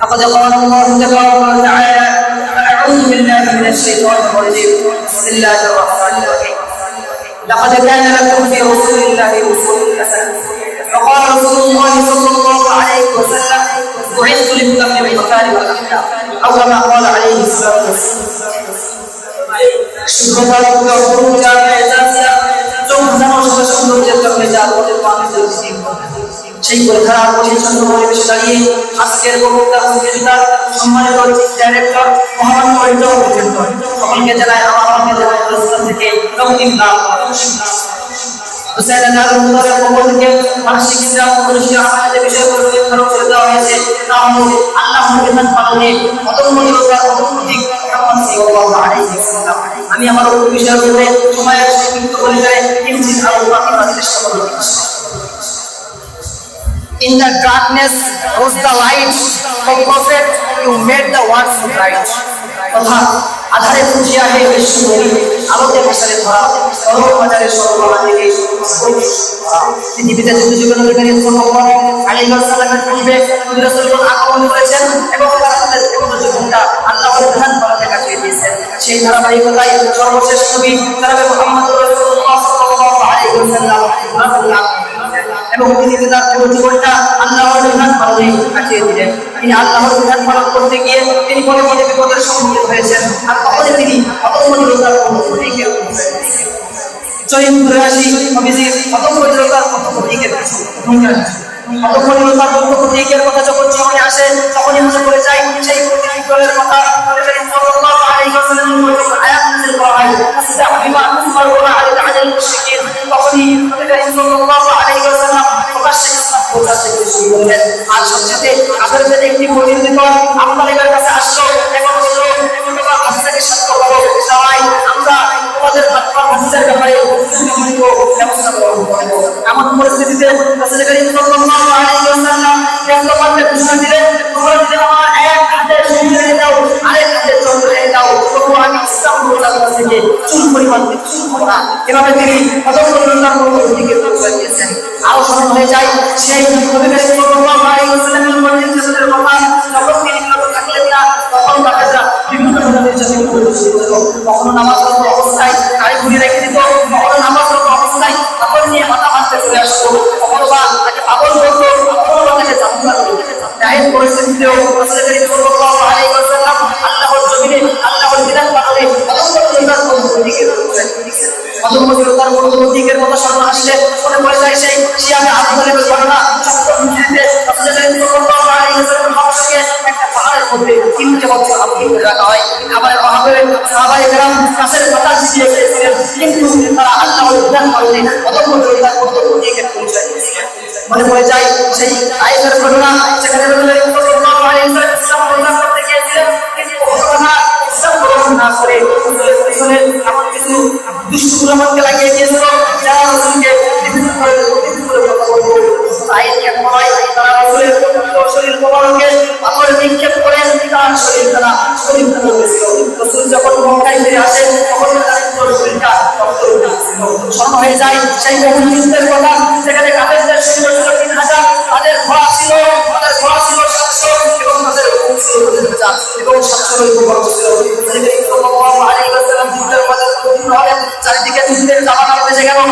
فقد قال الله تبارك وتعالى فأعوذ بالله من الشيطان الرجيم. بسم الله الرحمن الرحيم. لقد كان لكم في رسول الله رسول حسن فقال رسول الله صلى الله عليه وسلم بعثت لأتمم المكارم والاحلام أو كما قال عليه الصلاة والسلام. شكرا لك رب ثم تنزل وشكرا لك رب العالمين সেই পরীক্ষার পরিচ্ছন্ন পরিবেশে দাঁড়িয়ে আজকের বক্তা প্রতিযোগিতার সম্মানিত ডাইরেক্টর মহামান্য সকলকে জানায় আমার আমাকে জানায় থেকে করে আমি আমার In the darkness was the light, O Prophet, you made the words bright. তথা আধারে আলোতে ধরা। সর্ব বাজারে থেকে পৃথিবীতে সাল্লাল্লাহু আলাইহি ওয়াসাল্লামের পূর্বে করেছেন এবং তারা জীবনটা আল্লাহর কাটিয়ে দিয়েছেন। সেই ধারাবাহিকতায় সর্বশেষ নবী জনাবে মুহাম্মদ এবং তিনি তার জীবনটা আল্লাহর বিধান পালনে কাটিয়ে দিলেন। তিনি আল্লাহর বিধান পালন করতে গিয়ে তিনি পরে পরে বিপদের সম্মুখীন হয়েছেন। আর তখনই তিনি অতমনিরতার প্রতীকের কত কথা যখন জীবনে আসে, তখনই করে যাই, সেই প্রতীকের কথা আয়াত তখনই আর একটি কাছে এমন পরিস্থিতিতে রাসূল করিম সাল্লাল্লাহু আলাইহি ওয়াসাল্লাম ব্যক্ত করতে ঘোষণা দিলেন তোমরা যদি আমার এক হাতে শরীর দাও আরেক হাতে চন্দ্র দাও তবু আমি ইসলাম প্রচার থেকে চুল পরিমাণ চুল করা এভাবে তিনি হয়ে যায়। সেই নবী করিম সাল্লাল্লাহু আলাইহি ওয়াসাল্লামের কথা না, তখন কাফেররা বিভিন্ন ধরনের কখনো নামাজরত অবস্থায় গাড়ি ঘুরিয়ে রেখে দিত, কখনো নামাজরত অবস্থায় কাপড় নিয়ে মাথা মারতে চলে আসতো দিকের কথা স্মরণ আসলে মনে পড়ে যায় সেই শিয়ামে আবু ঘটনা একটা পাহাড়ের মধ্যে হয়। খাবারের অভাবে সাহাবায়ে কেরাম কাছের পাতা তারা পালনে অদম্যতার দিকে পৌঁছে দিয়েছিলেন মনে পড়ে যায়, সেই আয়েশার ঘটনা, সেখানে না করে দুষ্ট লাগিয়ে দিয়েছিল শরীর মোবারকে পাথর নিক্ষেপ করেন তার শরীর তারা শরীর রাসূল যখন মক্কায় ফিরে আসেন, তখন শরীরটা উঠেছিল স্মরণ হয়ে সেই কথা সেখানে তাদের ঘোড়া ছিল, তাদের ঘোড়া ছিল সাতশো, এবং তাদের এবং ছিল।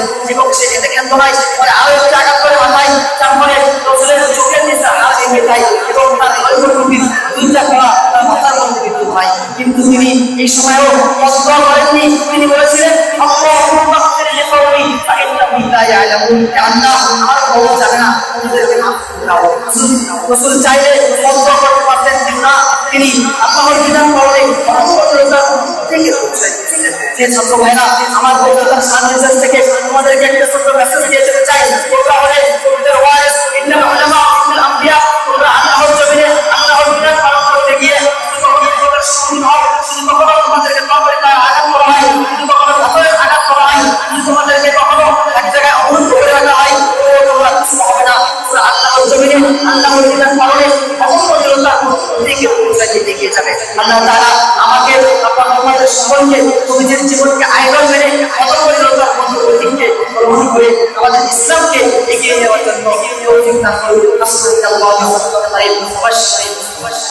দিয়েছিলেন এবং সে এতে ক্ষান্ত নয় পরে আরও একটা আঘাত করে মাথায় তারপরে রাসূলের চোখের নিচে হাত যায় এবং তার হলগুটির দুইটা হয়। কিন্তু তিনি এই করেননি। তিনি বলেছিলেন লিকাওমি ফাইন্নাহুম প্রিয় যেতে চাই। তোমরা হলে তোমাদের ওয়াইস ইন্নাল করতে গিয়ে কখনো তোমাদেরকে আঘাত করা হয় কখনো করা হয় তোমাদেরকে কখনো এক জায়গায় অবরুদ্ধ করে রাখা হয়। তোমরা কিছু হবে না। এগিয়ে যাবে। আল্লাহ সকলকে নিজের জীবনকে করে আমাদের ইসলামকে এগিয়ে নেওয়ার জন্য